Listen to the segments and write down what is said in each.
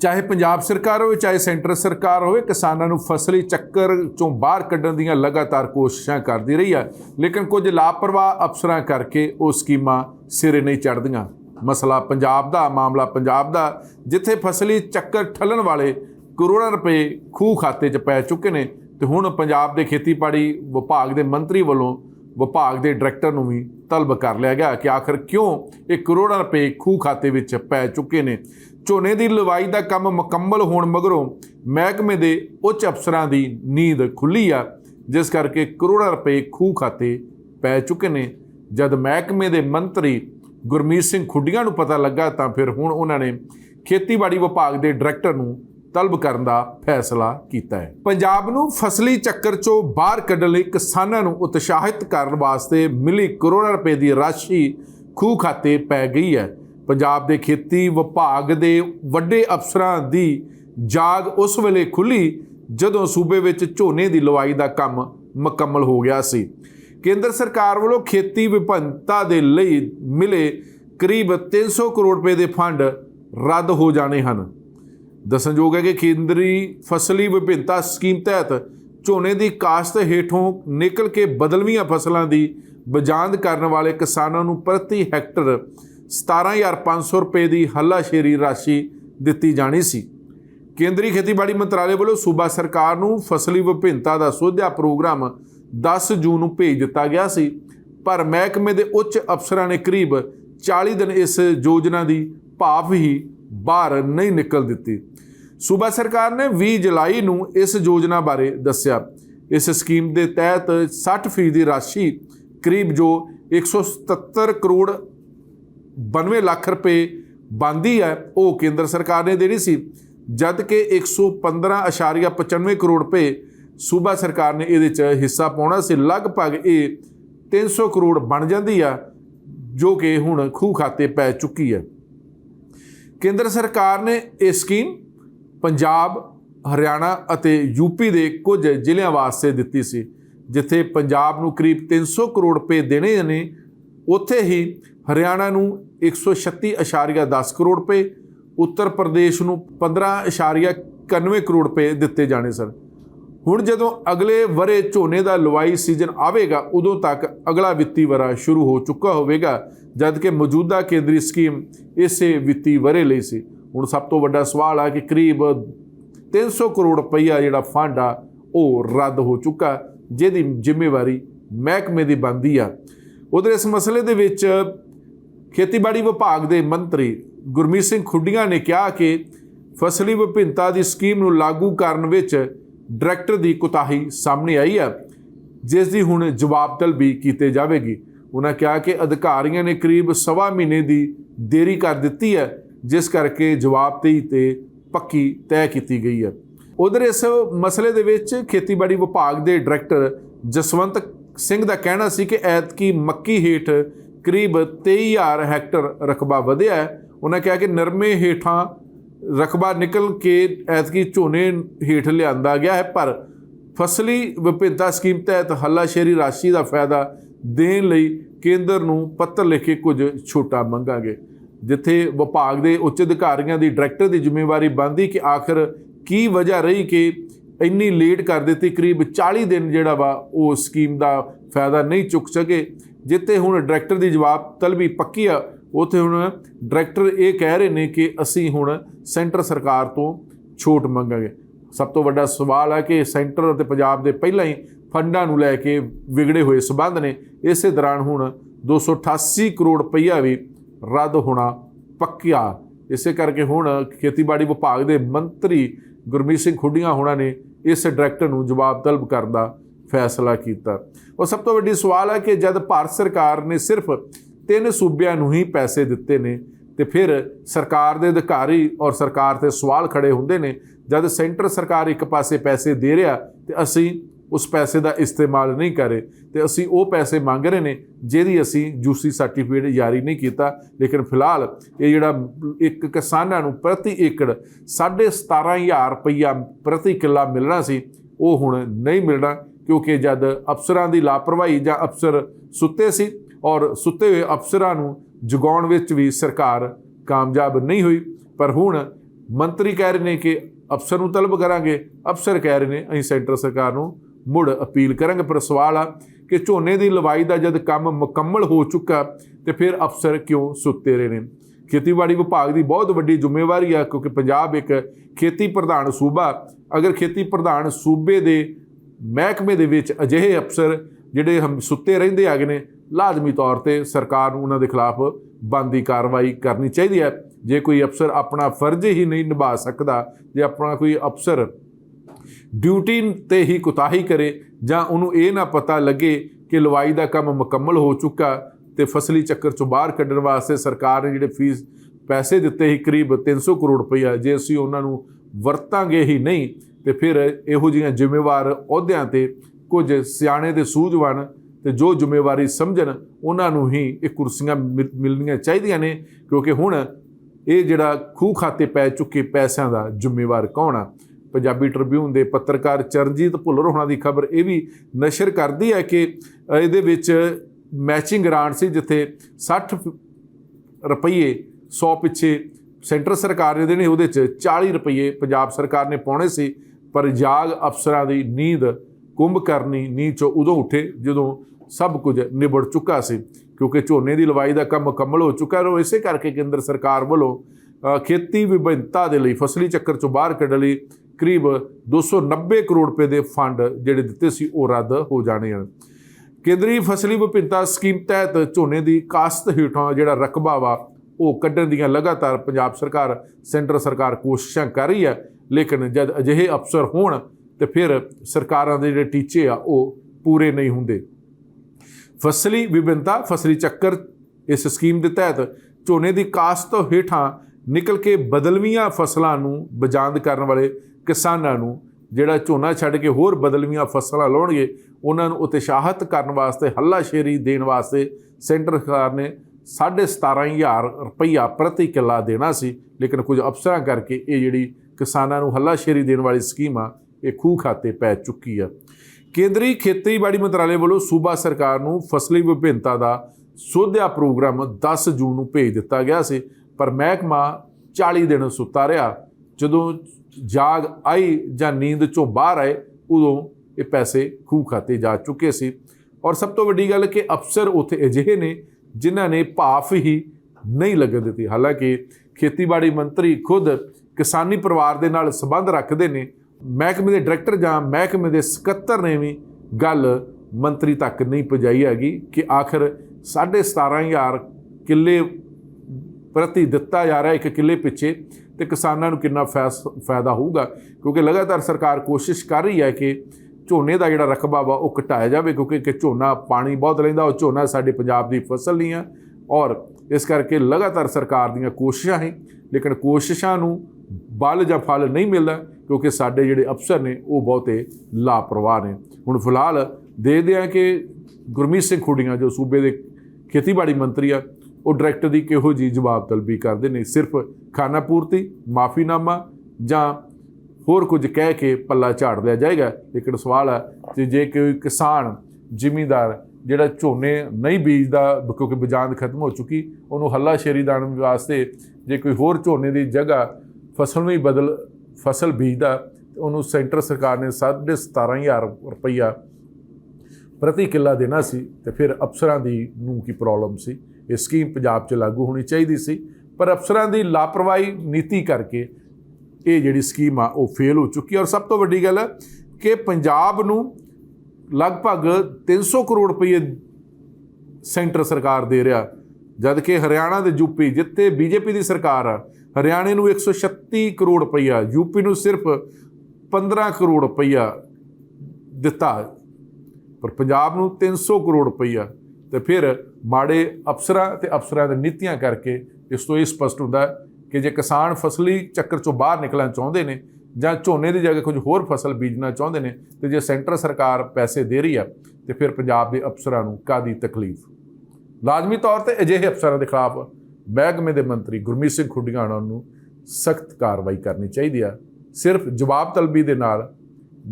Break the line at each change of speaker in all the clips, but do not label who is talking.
ਚਾਹੇ ਪੰਜਾਬ ਸਰਕਾਰ ਹੋਵੇ, ਚਾਹੇ ਸੈਂਟਰ ਸਰਕਾਰ ਹੋਵੇ, ਕਿਸਾਨਾਂ ਨੂੰ ਫਸਲੀ ਚੱਕਰ ਚੋਂ ਬਾਹਰ ਕੱਢਣ ਦੀਆਂ ਲਗਾਤਾਰ ਕੋਸ਼ਿਸ਼ਾਂ ਕਰਦੀ ਰਹੀ ਹੈ ਲੇਕਿਨ ਕੁਝ ਲਾਪਰਵਾਹ ਅਫਸਰਾਂ ਕਰਕੇ ਉਹ ਸਕੀਮਾਂ ਸਿਰੇ ਨਹੀਂ ਚੜ੍ਹਦੀਆਂ। ਮਸਲਾ ਪੰਜਾਬ ਦਾ, ਮਾਮਲਾ ਪੰਜਾਬ ਦਾ, ਜਿੱਥੇ ਫਸਲੀ ਚੱਕਰ ਠੱਲਣ ਵਾਲੇ ਕਰੋੜਾਂ ਰੁਪਏ ਖੂਹ ਖਾਤੇ 'ਚ ਪੈ ਚੁੱਕੇ ਨੇ ਤੇ ਹੁਣ ਪੰਜਾਬ ਦੇ ਖੇਤੀਬਾੜੀ ਵਿਭਾਗ ਦੇ ਮੰਤਰੀ ਵੱਲੋਂ ਵਿਭਾਗ ਦੇ ਡਾਇਰੈਕਟਰ ਨੂੰ ਵੀ ਤਲਬ ਕਰ ਲਿਆ ਗਿਆ ਕਿ ਆਖਰ ਕਿਉਂ ਇਹ ਕਰੋੜਾਂ ਰੁਪਏ ਖੂਹ ਖਾਤੇ ਵਿੱਚ ਪੈ ਚੁੱਕੇ ਨੇ। ਝੋਨੇ ਦੀ ਲਵਾਈ ਦਾ ਕੰਮ ਮੁਕੰਮਲ ਹੋਣ ਮਗਰੋਂ ਮਹਿਕਮੇ ਦੇ ਉੱਚ ਅਫਸਰਾਂ ਦੀ ਨੀਂਦ ਖੁੱਲੀ ਆ, ਜਿਸ ਕਰਕੇ ਕਰੋੜਾਂ ਰੁਪਏ ਖੂਹ ਖਾਤੇ ਪੈ ਚੁੱਕੇ ਨੇ। ਜਦ ਮਹਿਕਮੇ ਦੇ ਮੰਤਰੀ ਗੁਰਮੀਤ ਸਿੰਘ ਖੁੱਡੀਆਂ ਨੂੰ ਪਤਾ ਲੱਗਾ, ਤਾਂ ਫਿਰ ਹੁਣ ਉਹਨਾਂ ਨੇ ਖੇਤੀਬਾੜੀ ਵਿਭਾਗ ਦੇ ਡਾਇਰੈਕਟਰ ਨੂੰ ਤਲਬ ਕਰਨ ਦਾ ਫੈਸਲਾ ਕੀਤਾ ਹੈ। ਪੰਜਾਬ ਨੂੰ ਫਸਲੀ ਚੱਕਰ ਚੋਂ ਬਾਹਰ ਕੱਢਣ ਲਈ ਕਿਸਾਨਾਂ ਨੂੰ ਉਤਸ਼ਾਹਿਤ ਕਰਨ ਵਾਸਤੇ ਮਿਲੀ ਕਰੋੜਾਂ ਰੁਪਏ ਦੀ ਰਾਸ਼ੀ ਖੂਹ ਖਾਤੇ ਪੈ ਗਈ ਹੈ। ਪੰਜਾਬ ਦੇ ਖੇਤੀ ਵਿਭਾਗ ਦੇ ਵੱਡੇ ਅਫਸਰਾਂ ਦੀ ਜਾਗ ਉਸ ਵੇਲੇ ਖੁੱਲੀ ਜਦੋਂ ਸੂਬੇ ਵਿੱਚ ਝੋਨੇ ਦੀ ਲਵਾਈ ਦਾ ਕੰਮ ਮੁਕੰਮਲ ਹੋ ਗਿਆ ਸੀ। ਕੇਂਦਰ ਸਰਕਾਰ ਵੱਲੋਂ ਖੇਤੀ ਵਿਭਿੰਨਤਾ ਦੇ ਲਈ ਮਿਲੇ ਕਰੀਬ 300 ਕਰੋੜ ਰੁਪਏ ਦੇ ਫੰਡ ਰੱਦ ਹੋ ਜਾਣੇ ਹਨ। ਦੱਸਣਯੋਗ ਹੈ ਕਿ ਕੇਂਦਰੀ ਫਸਲੀ ਵਿਭਿੰਨਤਾ ਸਕੀਮ ਤਹਿਤ ਝੋਨੇ ਦੀ ਕਾਸ਼ਤ ਹੇਠੋਂ ਨਿਕਲ ਕੇ ਬਦਲਵੀਆਂ ਫਸਲਾਂ ਦੀ ਬਜਾਂਦ ਕਰਨ ਵਾਲੇ ਕਿਸਾਨਾਂ ਨੂੰ ਪ੍ਰਤੀ ਹੈਕਟਰ 17500 ਰੁਪਏ ਦੀ ਹੱਲਾਸ਼ੇਰੀ ਰਾਸ਼ੀ ਦਿੱਤੀ ਜਾਣੀ ਸੀ। ਕੇਂਦਰੀ ਖੇਤੀਬਾੜੀ ਮੰਤਰਾਲੇ ਵੱਲੋਂ ਸੂਬਾ ਸਰਕਾਰ ਨੂੰ ਫਸਲੀ ਵਿਭਿੰਨਤਾ ਦਾ ਸੋਧਿਆ ਪ੍ਰੋਗਰਾਮ 10 ਜੂਨ ਨੂੰ ਭੇਜ ਦਿੱਤਾ ਗਿਆ ਸੀ, ਪਰ ਮਹਿਕਮੇ ਦੇ ਉੱਚ ਅਫਸਰਾਂ ਨੇ ਕਰੀਬ 40 ਦਿਨ ਇਸ ਯੋਜਨਾ ਦੀ ਭਾਫ ਹੀ ਬਾਹਰ ਨਹੀਂ ਨਿਕਲ ਦਿੱਤੀ। ਸੂਬਾ ਸਰਕਾਰ ਨੇ 20 ਜੁਲਾਈ ਨੂੰ ਇਸ ਯੋਜਨਾ ਬਾਰੇ ਦੱਸਿਆ। ਇਸ ਸਕੀਮ ਦੇ ਤਹਿਤ 60% ਦੀ ਰਾਸ਼ੀ, ਕਰੀਬ ਜੋ 177 ਕਰੋੜ 92 ਲੱਖ ਰੁਪਏ ਬੰਦੀ ਹੈ, ਉਹ ਕੇਂਦਰ ਸਰਕਾਰ ਨੇ ਦੇਣੀ ਸੀ। ਜਦ ਕਿ 115.95 ਕਰੋੜ ਰੁਪਏ ਸੂਬਾ ਸਰਕਾਰ ਨੇ ਇਹਦੇ ਚ ਹਿੱਸਾ ਪਾਉਣਾ ਸੀ। ਲਗਭਗ ਇਹ 300 ਕਰੋੜ ਬਣ ਜਾਂਦੀ ਆ, ਜੋ ਕਿ ਹੁਣ ਖੂਹ ਖਾਤੇ ਪੈ ਚੁੱਕੀ ਹੈ। ਕੇਂਦਰ ਸਰਕਾਰ ਨੇ ਇਹ ਸਕੀਮ ਪੰਜਾਬ, ਹਰਿਆਣਾ ਅਤੇ ਯੂਪੀ ਦੇ ਕੁਝ ਜ਼ਿਲ੍ਹਿਆਂ ਵਾਸਤੇ ਦਿੱਤੀ ਸੀ, ਜਿੱਥੇ ਪੰਜਾਬ ਨੂੰ ਕਰੀਬ 300 ਕਰੋੜ ਰੁਪਏ ਦੇਣੇ ਨੇ। ਉੱਥੇ ਹੀ ਹਰਿਆਣਾ ਨੂੰ 136.10 ਕਰੋੜ ਰੁਪਏ, ਉੱਤਰ ਪ੍ਰਦੇਸ਼ ਨੂੰ 15.91 ਕਰੋੜ ਰੁਪਏ ਦਿੱਤੇ ਜਾਣੇ ਸਨ। ਹੁਣ ਜਦੋਂ ਅਗਲੇ ਵਰੇ ਝੋਨੇ ਦਾ ਲਵਾਈ ਸੀਜ਼ਨ ਆਵੇਗਾ, ਉਦੋਂ ਤੱਕ ਅਗਲਾ ਵਿੱਤੀ ਵਰਾ ਸ਼ੁਰੂ ਹੋ ਚੁੱਕਾ ਹੋਵੇਗਾ ਜਦ ਕਿ ਮੌਜੂਦਾ ਕੇਂਦਰੀ ਸਕੀਮ ਇਸੇ ਵਿੱਤੀ ਵਰੇ ਲਈ ਸੀ। ਹੁਣ ਸਭ ਤੋਂ ਵੱਡਾ ਸਵਾਲ ਆ ਕਿ ਕਰੀਬ 300 ਕਰੋੜ ਰੁਪਈਆ ਜਿਹੜਾ ਫੰਡ ਆ, ਉਹ ਰੱਦ ਹੋ ਚੁੱਕਾ, ਜਿਹਦੀ ਜ਼ਿੰਮੇਵਾਰੀ ਮਹਿਕਮੇ ਦੀ ਬਣਦੀ ਆ। ਉਧਰ ਇਸ ਮਸਲੇ ਦੇ ਵਿੱਚ ਖੇਤੀਬਾੜੀ ਵਿਭਾਗ ਦੇ ਮੰਤਰੀ ਗੁਰਮੀਤ ਸਿੰਘ ਖੁੱਡੀਆਂ ਨੇ ਕਿਹਾ ਕਿ ਫਸਲੀ ਵਿਭਿੰਨਤਾ ਦੀ ਸਕੀਮ ਨੂੰ ਲਾਗੂ ਕਰਨ ਵਿੱਚ ਡਾਇਰੈਕਟਰ ਦੀ ਕੁਤਾਹੀ ਸਾਹਮਣੇ ਆਈ ਹੈ, ਜਿਸ ਦੀ ਹੁਣ ਜਵਾਬ ਤਲਬੀ ਕੀਤੇ ਜਾਵੇਗੀ। ਉਹਨਾਂ ਕਿਹਾ ਕਿ ਅਧਿਕਾਰੀਆਂ ਨੇ ਕਰੀਬ ਸਵਾ ਮਹੀਨੇ ਦੀ ਦੇਰੀ ਕਰ ਦਿੱਤੀ ਹੈ, ਜਿਸ ਕਰਕੇ ਜਵਾਬਦੇਹੀ ਤੇ ਪੱਕੀ ਤੈਅ ਕੀਤੀ ਗਈ ਹੈ। ਉਧਰ ਇਸ ਮਸਲੇ ਦੇ ਵਿੱਚ ਖੇਤੀਬਾੜੀ ਵਿਭਾਗ ਦੇ ਡਾਇਰੈਕਟਰ ਜਸਵੰਤ ਸਿੰਘ ਦਾ ਕਹਿਣਾ ਸੀ ਕਿ ਐਤਕੀ ਮੱਕੀ ਹੇਠ ਕਰੀਬ 23000 ਹੈਕਟਰ ਰਕਬਾ ਵਧਿਆ ਹੈ। ਉਹਨਾਂ ਕਿਹਾ ਕਿ ਨਰਮੇ ਹੇਠਾਂ ਰਕਬਾ ਨਿਕਲ ਕੇ ਐਤਕੀ ਝੋਨੇ ਹੇਠ ਲਿਆਂਦਾ ਗਿਆ ਹੈ, ਪਰ ਫਸਲੀ ਵਿਭਿੰਨਤਾ ਸਕੀਮ ਤਹਿਤ ਹੱਲਾਸ਼ੇਰੀ ਰਾਸ਼ੀ ਦਾ ਫਾਇਦਾ ਦੇਣ ਲਈ ਕੇਂਦਰ ਨੂੰ ਪੱਤਰ ਲਿਖ ਕੇ ਕੁਝ ਛੋਟਾ ਮੰਗਾਂਗੇ। ਜਿੱਥੇ ਵਿਭਾਗ ਦੇ ਉੱਚ ਅਧਿਕਾਰੀਆਂ ਦੀ, ਡਾਇਰੈਕਟਰ ਦੀ ਜ਼ਿੰਮੇਵਾਰੀ ਬਣਦੀ ਕਿ ਆਖਰ ਕੀ ਵਜ੍ਹਾ ਰਹੀ ਕਿ ਇੰਨੀ ਲੇਟ ਕਰ ਦਿੱਤੀ, ਕਰੀਬ 40 ਦਿਨ ਜਿਹੜਾ ਵਾ, ਉਹ ਸਕੀਮ ਦਾ ਫਾਇਦਾ ਨਹੀਂ ਚੁੱਕ ਸਕੇ। ਜਿੱਤੇ ਹੁਣ ਡਾਇਰੈਕਟਰ ਦੀ ਜਵਾਬ ਤਲਬੀ ਪੱਕੀ ਆ, ਉਥੇ ਹੁਣ ਡਾਇਰੈਕਟਰ ਇਹ ਕਹਿ ਰਹੇ ਨੇ ਕਿ ਅਸੀਂ ਹੁਣ ਸੈਂਟਰ ਸਰਕਾਰ ਤੋਂ ਛੋਟ ਮੰਗਾਂਗੇ। ਸਭ ਤੋਂ ਵੱਡਾ ਸਵਾਲ ਹੈ ਕਿ ਸੈਂਟਰ ਅਤੇ ਪੰਜਾਬ ਦੇ ਪਹਿਲਾਂ ਹੀ ਫੰਡਾਂ ਨੂੰ ਲੈ ਕੇ ਵਿਗੜੇ ਹੋਏ ਸਬੰਧ ਨੇ। ਇਸੇ ਦੌਰਾਨ ਹੁਣ 288 ਕਰੋੜ ਰੁਪਈਆ ਵੀ ਰੱਦ ਹੋਣਾ ਪੱਕਿਆ ਇਸੇ ਕਰਕੇ ਹੁਣ ਖੇਤੀਬਾੜੀ ਵਿਭਾਗ ਦੇ ਮੰਤਰੀ ਗੁਰਮੀਤ ਸਿੰਘ ਖੁੱਡੀਆਂ ਹੋਣਾ ਨੇ ਇਸ ਡਾਇਰੈਕਟਰ ਨੂੰ ਜਵਾਬ ਤਲਬ ਕਰਨ ਦਾ ਫੈਸਲਾ ਕੀਤਾ। ਉਹ ਸਭ ਤੋਂ ਵੱਡੀ ਸਵਾਲ ਹੈ ਕਿ ਜਦ ਭਾਰਤ ਸਰਕਾਰ ਨੇ ਸਿਰਫ ਤਿੰਨ ਸੂਬਿਆਂ ਨੂੰ ਹੀ ਪੈਸੇ ਦਿੱਤੇ ਨੇ, ਤੇ ਫਿਰ ਸਰਕਾਰ ਦੇ ਅਧਿਕਾਰੀ ਔਰ ਸਰਕਾਰ ਤੇ ਸਵਾਲ ਖੜੇ ਹੁੰਦੇ ਨੇ, ਜਦ ਸੈਂਟਰ ਸਰਕਾਰ ਇੱਕ ਪਾਸੇ ਪੈਸੇ ਦੇ ਰਿਹਾ, ਤੇ ਅਸੀਂ ਉਸ ਪੈਸੇ ਦਾ ਇਸਤੇਮਾਲ ਨਹੀਂ ਕਰੇ, ਤੇ ਅਸੀਂ ਉਹ ਪੈਸੇ ਮੰਗ ਰਹੇ ਨੇ ਜਿਹਦੀ ਅਸੀਂ ਜੂਸੀ ਸਰਟੀਫਿਕੇਟ ਜਾਰੀ ਨਹੀਂ ਕੀਤਾ। ਲੇਕਿਨ ਫਿਲਹਾਲ ਇਹ ਜਿਹੜਾ ਇੱਕ ਕਿਸਾਨਾਂ ਨੂੰ ਪ੍ਰਤੀ ਏਕੜ 17500 ਰੁਪਈਆ ਪ੍ਰਤੀ ਕਿੱਲਾ ਮਿਲਣਾ ਸੀ, ਉਹ ਹੁਣ ਨਹੀਂ ਮਿਲਣਾ, ਕਿਉਂਕਿ ਜਦ ਅਫਸਰਾਂ ਦੀ ਲਾਪਰਵਾਹੀ ਜਾਂ ਅਫਸਰ ਸੁੱਤੇ ਸੀ ਔਰ ਸੁੱਤੇ ਹੋਏ ਅਫਸਰਾਂ ਨੂੰ ਜਗਾਉਣ ਵਿੱਚ ਵੀ ਸਰਕਾਰ ਕਾਮਯਾਬ ਨਹੀਂ ਹੋਈ, ਪਰ ਹੁਣ ਮੰਤਰੀ ਕਹਿ ਰਹੇ ਨੇ ਕਿ ਅਫਸਰ ਨੂੰ ਤਲਬ ਕਰਾਂਗੇ, ਅਫਸਰ ਕਹਿ ਰਹੇ ਨੇ ਅਸੀਂ ਸੈਂਟਰ ਸਰਕਾਰ ਨੂੰ ਮੁੜ ਅਪੀਲ ਕਰਾਂਗੇ ਪਰ ਸਵਾਲ ਆ ਕਿ ਝੋਨੇ ਦੀ ਲਵਾਈ ਦਾ ਜਦ ਕੰਮ ਮੁਕੰਮਲ ਹੋ ਚੁੱਕਾ, ਤੇ ਫਿਰ ਅਫਸਰ ਕਿਉਂ ਸੁੱਤੇ ਰਹੇ ਨੇ? ਖੇਤੀਬਾੜੀ ਵਿਭਾਗ ਦੀ ਬਹੁਤ ਵੱਡੀ ਜ਼ਿੰਮੇਵਾਰੀ ਆ, ਕਿਉਂਕਿ ਪੰਜਾਬ ਇੱਕ ਖੇਤੀ ਪ੍ਰਧਾਨ ਸੂਬਾ। ਅਗਰ ਖੇਤੀ ਪ੍ਰਧਾਨ ਸੂਬੇ ਦੇ ਮਹਿਕਮੇ ਦੇ ਵਿੱਚ ਅਜਿਹੇ ਅਫਸਰ ਜਿਹੜੇ ਹਮ ਸੁੱਤੇ ਰਹਿੰਦੇ ਹੈਗੇ ਨੇ, ਲਾਜ਼ਮੀ ਤੌਰ ਤੇ ਸਰਕਾਰ ਨੂੰ ਉਹਨਾਂ ਦੇ ਖਿਲਾਫ ਬੰਦੀ ਕਾਰਵਾਈ ਕਰਨੀ ਚਾਹੀਦੀ ਹੈ। ਜੇ ਕੋਈ ਅਫਸਰ ਆਪਣਾ ਫਰਜ਼ ਹੀ ਨਹੀਂ ਨਿਭਾ ਸਕਦਾ, ਜੇ ਆਪਣਾ ਕੋਈ ਅਫਸਰ ਡਿਊਟੀ ਤੇ ਹੀ ਕੁਤਾਹੀ ਕਰੇ ਜਾਂ ਉਹਨੂੰ ਇਹ ਨਾ ਪਤਾ ਲੱਗੇ ਕਿ ਲਵਾਈ ਦਾ ਕੰਮ ਮੁਕੰਮਲ ਹੋ ਚੁੱਕਾ ਤੇ ਫਸਲੀ ਚੱਕਰ ਚੋਂ ਬਾਹਰ ਕੱਢਣ ਵਾਸਤੇ ਸਰਕਾਰ ਨੇ ਜਿਹੜੇ ਫੀਸ ਪੈਸੇ ਦਿੱਤੇ ਸੀ ਕਰੀਬ 300 ਕਰੋੜ ਰੁਪਈਆ, ਜੇ ਅਸੀਂ ਉਹਨਾਂ ਨੂੰ ਵਰਤਾਂਗੇ ਹੀ ਨਹੀਂ, ਤੇ ਫਿਰ ਇਹੋ ਜਿਹੀਆਂ ਜ਼ਿੰਮੇਵਾਰ ਅਹੁਦਿਆਂ ਤੇ ਕੁਝ ਸਿਆਣੇ ਦੇ ਸੂਝਵਾਨ ਤੇ ਜੋ ਜ਼ਿੰਮੇਵਾਰੀ ਸਮਝਣ, ਉਹਨਾਂ ਨੂੰ ਹੀ ਇਹ ਕੁਰਸੀਆਂ ਮਿਲ- ਮਿਲਣੀਆਂ ਚਾਹੀਦੀਆਂ ਨੇ, ਕਿਉਂਕਿ ਹੁਣ ਇਹ ਜਿਹੜਾ ਖੂਹ ਖਾਤੇ ਪੈ ਚੁੱਕੇ ਪੈਸਿਆਂ ਦਾ ਜ਼ਿੰਮੇਵਾਰ ਕੌਣ ਆ? ਪੰਜਾਬੀ ਟ੍ਰਿਬਿਊਨ ਦੇ ਪੱਤਰਕਾਰ ਚਰਨਜੀਤ ਭੁੱਲਰ ਹੋਣਾ ਦੀ ਖਬਰ ਇਹ ਵੀ ਨਸ਼ਰ ਕਰਦੀ ਹੈ ਕਿ ਇਹਦੇ ਵਿੱਚ ਮੈਚਿੰਗ ਗ੍ਰਾਂਟ ਸੀ ਜਿੱਥੇ 60 ਰੁਪਏ 100 ਪਿੱਛੇ ਸੈਂਟਰ ਸਰਕਾਰ ਨੇ ਦੇਣੇ ਉਹਦੇ ਚ 40 ਰੁਪਏ ਪੰਜਾਬ ਸਰਕਾਰ ਨੇ ਪਾਉਣੇ ਸੀ, ਪਰ ਜਾਗ ਅਫਸਰਾਂ ਦੀ ਨੀਂਦ ਕੁੰਭ ਕਰਨੀ, ਨੀਂਦ ਚੋਂ ਉਦੋਂ ਉੱਠੇ ਜਦੋਂ ਸਭ ਕੁਝ ਨਿਬੜ ਚੁੱਕਾ ਸੀ, ਕਿਉਂਕਿ ਝੋਨੇ ਦੀ ਲਵਾਈ ਦਾ ਕੰਮ ਮੁਕੰਮਲ ਹੋ ਚੁੱਕਾ ਹੈ ਇਸੇ ਕਰਕੇ ਕੇਂਦਰ ਸਰਕਾਰ ਵੱਲੋਂ ਖੇਤੀ ਵਿਭਿੰਨਤਾ ਦੇ ਲਈ ਫਸਲੀ ਚੱਕਰ ਚੋਂ ਬਾਹਰ ਕੱਢਣ ਲਈ ਕਰੀਬ 290 ਕਰੋੜ ਰੁਪਏ ਦੇ ਫੰਡ ਜਿਹੜੇ ਦਿੱਤੇ ਸੀ, ਉਹ ਰੱਦ ਹੋ ਜਾਣੇ ਹਨ। ਕੇਂਦਰੀ ਫਸਲੀ ਵਿਭਿੰਨਤਾ ਸਕੀਮ ਤਹਿਤ ਝੋਨੇ ਦੀ ਕਾਸ਼ਤ ਹੇਠਾਂ ਜਿਹੜਾ ਰਕਬਾ ਵਾ, ਉਹ ਕੱਢਣ ਦੀਆਂ ਲਗਾਤਾਰ ਪੰਜਾਬ ਸਰਕਾਰ, ਸੈਂਟਰ ਸਰਕਾਰ ਕੋਸ਼ਿਸ਼ਾਂ ਕਰ ਰਹੀ ਹੈ, ਲੇਕਿਨ ਜਦ ਅਜਿਹੇ ਅਫਸਰ ਹੋਣ ਤੇ ਫਿਰ ਸਰਕਾਰਾਂ ਦੇ ਜਿਹੜੇ ਟੀਚੇ ਆ, ਉਹ ਪੂਰੇ ਨਹੀਂ ਹੁੰਦੇ। ਫਸਲੀ ਵਿਭਿੰਨਤਾ, ਫਸਲੀ ਚੱਕਰ ਇਸ ਸਕੀਮ ਦੇ ਤਹਿਤ ਝੋਨੇ ਦੀ ਕਾਸ਼ਤ ਹੇਠਾਂ ਨਿਕਲ ਕੇ ਬਦਲਵੀਆਂ ਫਸਲਾਂ ਨੂੰ ਬਜਾਂਦ ਕਰਨ ਵਾਲੇ ਕਿਸਾਨਾਂ ਨੂੰ ਜਿਹੜਾ ਝੋਨਾ ਛੱਡ ਕੇ ਹੋਰ ਬਦਲਵੀਆਂ ਫਸਲਾਂ ਲਾਉਣਗੇ, ਉਹਨਾਂ ਨੂੰ ਉਤਸ਼ਾਹਿਤ ਕਰਨ ਵਾਸਤੇ, ਹੱਲਾਸ਼ੇਰੀ ਦੇਣ ਵਾਸਤੇ ਸੈਂਟਰ ਸਰਕਾਰ ਨੇ 17500 ਰੁਪਈਆ ਪ੍ਰਤੀ ਕਿੱਲਾ ਦੇਣਾ ਸੀ। ਲੇਕਿਨ ਕੁਝ ਅਫਸਰਾਂ ਕਰਕੇ ਇਹ ਜਿਹੜੀ ਕਿਸਾਨਾਂ ਨੂੰ ਹੱਲਾਸ਼ੇਰੀ ਦੇਣ ਵਾਲੀ ਸਕੀਮ ਆ, ਇਹ ਖੂਹ ਖਾਤੇ ਪੈ ਚੁੱਕੀ ਆ। ਕੇਂਦਰੀ ਖੇਤੀਬਾੜੀ ਮੰਤਰਾਲੇ ਵੱਲੋਂ ਸੂਬਾ ਸਰਕਾਰ ਨੂੰ ਫਸਲੀ ਵਿਭਿੰਨਤਾ ਦਾ ਸੋਧਿਆ ਪ੍ਰੋਗਰਾਮ 10 ਜੂਨ ਨੂੰ ਭੇਜ ਦਿੱਤਾ ਗਿਆ ਸੀ। ਪਰ ਮਹਿਕਮਾ 40 ਦਿਨ ਸੁੱਤਾ ਰਿਹਾ। ਜਦੋਂ ਜਾਗ ਆਈ ਜਾਂ ਨੀਂਦ ਚੋਂ ਬਾਹਰ ਆਏ, ਉਦੋਂ ਇਹ ਪੈਸੇ ਖੂਹ ਖਾਤੇ ਜਾ ਚੁੱਕੇ ਸੀ। ਔਰ ਸਭ ਤੋਂ ਵੱਡੀ ਗੱਲ ਕਿ ਅਫਸਰ ਉੱਥੇ ਅਜਿਹੇ ਨੇ ਜਿਨ੍ਹਾਂ ਨੇ ਭਾਫ ਹੀ ਨਹੀਂ ਲੱਗਣ ਦਿੱਤੀ। ਹਾਲਾਂਕਿ ਖੇਤੀਬਾੜੀ ਮੰਤਰੀ ਖੁਦ ਕਿਸਾਨੀ ਪਰਿਵਾਰ ਦੇ ਨਾਲ ਸੰਬੰਧ ਰੱਖਦੇ ਨੇ। ਮਹਿਕਮੇ ਦੇ ਡਾਇਰੈਕਟਰ ਜਾਂ ਮਹਿਕਮੇ ਦੇ ਸਕੱਤਰ ਨੇ ਵੀ ਗੱਲ ਮੰਤਰੀ ਤੱਕ ਨਹੀਂ ਪਹੁੰਚਾਈ ਹੈਗੀ ਕਿ ਆਖਰ 17500 ਕਿੱਲੇ ਪ੍ਰਤੀ ਦਿੱਤਾ ਜਾ ਰਿਹਾ ਇੱਕ ਕਿੱਲੇ ਪਿੱਛੇ ਤੇ ਕਿਸਾਨਾਂ ਨੂੰ ਕਿੰਨਾ ਫੈਸ- ਫਾਇਦਾ ਹੋਊਗਾ? ਕਿਉਂਕਿ ਲਗਾਤਾਰ ਸਰਕਾਰ ਕੋਸ਼ਿਸ਼ ਕਰ ਰਹੀ ਹੈ ਕਿ ਝੋਨੇ ਦਾ ਜਿਹੜਾ ਰਕਬਾ ਵਾ ਉਹ ਘਟਾਇਆ ਜਾਵੇ, ਕਿਉਂਕਿ ਕਿ ਝੋਨਾ ਪਾਣੀ ਬਹੁਤ ਲੈਂਦਾ, ਉਹ ਝੋਨਾ ਸਾਡੇ ਪੰਜਾਬ ਦੀ ਫਸਲ ਨਹੀਂ ਆ। ਔਰ ਇਸ ਕਰਕੇ ਲਗਾਤਾਰ ਸਰਕਾਰ ਦੀਆਂ ਕੋਸ਼ਿਸ਼ਾਂ ਹੈ ਲੇਕਿਨ ਕੋਸ਼ਿਸ਼ਾਂ ਨੂੰ ਬਲ ਜਾਂ ਫਲ ਨਹੀਂ ਮਿਲਦਾ, ਕਿਉਂਕਿ ਸਾਡੇ ਜਿਹੜੇ ਅਫਸਰ ਨੇ ਉਹ ਬਹੁਤੇ ਲਾਪਰਵਾਹ ਨੇ। ਹੁਣ ਫਿਲਹਾਲ ਦੇਖਦੇ ਹਾਂ ਕਿ ਗੁਰਮੀਤ ਸਿੰਘ ਖੁੱਡੀਆਂ ਜੋ ਸੂਬੇ ਦੇ ਖੇਤੀਬਾੜੀ ਮੰਤਰੀ ਆ ਉਹ ਡਾਇਰੈਕਟਰ ਦੀ ਕਿਹੋ ਜੀ ਜਵਾਬ ਤਲਬੀ ਕਰਦੇ ਨੇ? ਸਿਰਫ ਖਾਨਾ ਪੂਰਤੀ, ਮਾਫੀਨਾਮਾ ਜਾਂ ਹੋਰ ਕੁਝ ਕਹਿ ਕੇ ਪੱਲਾ ਝਾੜ ਲਿਆ ਜਾਏਗਾ? ਲੇਕਿਨ ਸਵਾਲ ਹੈ ਕਿ ਜੇ ਕੋਈ ਕਿਸਾਨ, ਜ਼ਿਮੀਂਦਾਰ ਜਿਹੜਾ ਝੋਨੇ ਨਹੀਂ ਬੀਜਦਾ, ਕਿਉਂਕਿ ਬਜਾਂਦ ਖਤਮ ਹੋ ਚੁੱਕੀ, ਉਹਨੂੰ ਹੱਲਾ ਸ਼ੇਰੀ ਦਾਣ ਵਾਸਤੇ ਜੇ ਕੋਈ ਹੋਰ ਝੋਨੇ ਦੀ ਜਗ੍ਹਾ ਫਸਲ ਨੂੰ ਹੀ ਬਦਲ, ਫਸਲ ਬੀਜਦਾ, ਤੇ ਉਹਨੂੰ ਸੈਂਟਰ ਸਰਕਾਰ ਨੇ 17500 ਰੁਪਈਆ ਪ੍ਰਤੀ ਕਿੱਲਾ ਦੇਣਾ ਸੀ, ਤੇ ਫਿਰ ਅਫਸਰਾਂ ਦੀ ਨੂੰ ਕੀ ਪ੍ਰੋਬਲਮ ਸੀ? ਇਹ ਸਕੀਮ ਪੰਜਾਬ 'ਚ ਲਾਗੂ ਹੋਣੀ ਚਾਹੀਦੀ ਸੀ, ਪਰ ਅਫਸਰਾਂ ਦੀ ਲਾਪਰਵਾਹੀ ਨੀਤੀ ਕਰਕੇ ਇਹ ਜਿਹੜੀ ਸਕੀਮ ਆ, ਉਹ ਫੇਲ ਹੋ ਚੁੱਕੀ ਔਰ ਸਭ ਤੋਂ ਵੱਡੀ ਗੱਲ ਹੈ ਕਿ ਪੰਜਾਬ ਨੂੰ ਲਗਭਗ 300 ਕਰੋੜ ਰੁਪਏ ਸੈਂਟਰ ਸਰਕਾਰ ਦੇ ਰਿਹਾ, ਜਦ ਕਿ ਹਰਿਆਣਾ ਤੇ ਯੂਪੀ ਜਿੱਥੇ ਬੀਜੇਪੀ ਦੀ ਸਰਕਾਰ ਆ, ਹਰਿਆਣੇ ਨੂੰ 136 ਕਰੋੜ ਰੁਪਈਆ ਯੂਪੀ ਨੂੰ ਸਿਰਫ 15 ਕਰੋੜ ਰੁਪਈਆ ਦਿੱਤਾ। ਪਰ ਪੰਜਾਬ ਨੂੰ 300 ਕਰੋੜ ਰੁਪਈਆ ਤੇ ਫਿਰ ਮਾੜੇ ਅਫਸਰਾਂ ਤੇ ਅਫਸਰਾਂ ਦੇ ਨੀਤੀਆਂ ਕਰਕੇ ਇਸ ਤੋਂ ਇਹ ਸਪਸ਼ਟ ਹੁੰਦਾ ਕਿ ਜੇ ਕਿਸਾਨ ਫਸਲੀ ਚੱਕਰ ਚੋਂ ਬਾਹਰ ਨਿਕਲਣਾ ਚਾਹੁੰਦੇ ਨੇ ਜਾਂ ਝੋਨੇ ਦੀ ਜਗ੍ਹਾ ਕੁਝ ਹੋਰ ਫਸਲ ਬੀਜਣਾ ਚਾਹੁੰਦੇ ਨੇ, ਤੇ ਜੇ ਸੈਂਟਰ ਸਰਕਾਰ ਪੈਸੇ ਦੇ ਰਹੀ ਆ ਤੇ ਫਿਰ ਪੰਜਾਬ ਦੇ ਅਫਸਰਾਂ ਨੂੰ ਕਾਦੀ ਤਕਲੀਫ? ਲਾਜ਼ਮੀ ਤੌਰ ਤੇ ਅਜਿਹੇ ਅਫਸਰਾਂ ਦੇ ਖਿਲਾਫ ਮਹਿਕਮੇ ਦੇ ਮੰਤਰੀ ਗੁਰਮੀਤ ਸਿੰਘ ਖੁੱਡੀਆਣਾ ਨੂੰ ਸਖਤ ਕਾਰਵਾਈ ਕਰਨੀ ਚਾਹੀਦੀ ਆ ਸਿਰਫ ਜਵਾਬ ਤਲਬੀ ਦੇ ਨਾਲ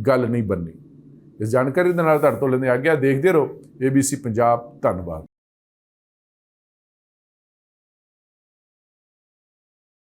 ਗੱਲ ਨਹੀਂ ਬੰਨੀ ਇਸ ਜਾਣਕਾਰੀ ਦੇ ਨਾਲ ਤੁਹਾਡੇ ਤੋਂ ਲੈਂਦੇ ਆ ਗਿਆ ਦੇਖਦੇ ਰਹੋ। ABC ਪੰਜਾਬ ਧੰਨਵਾਦ।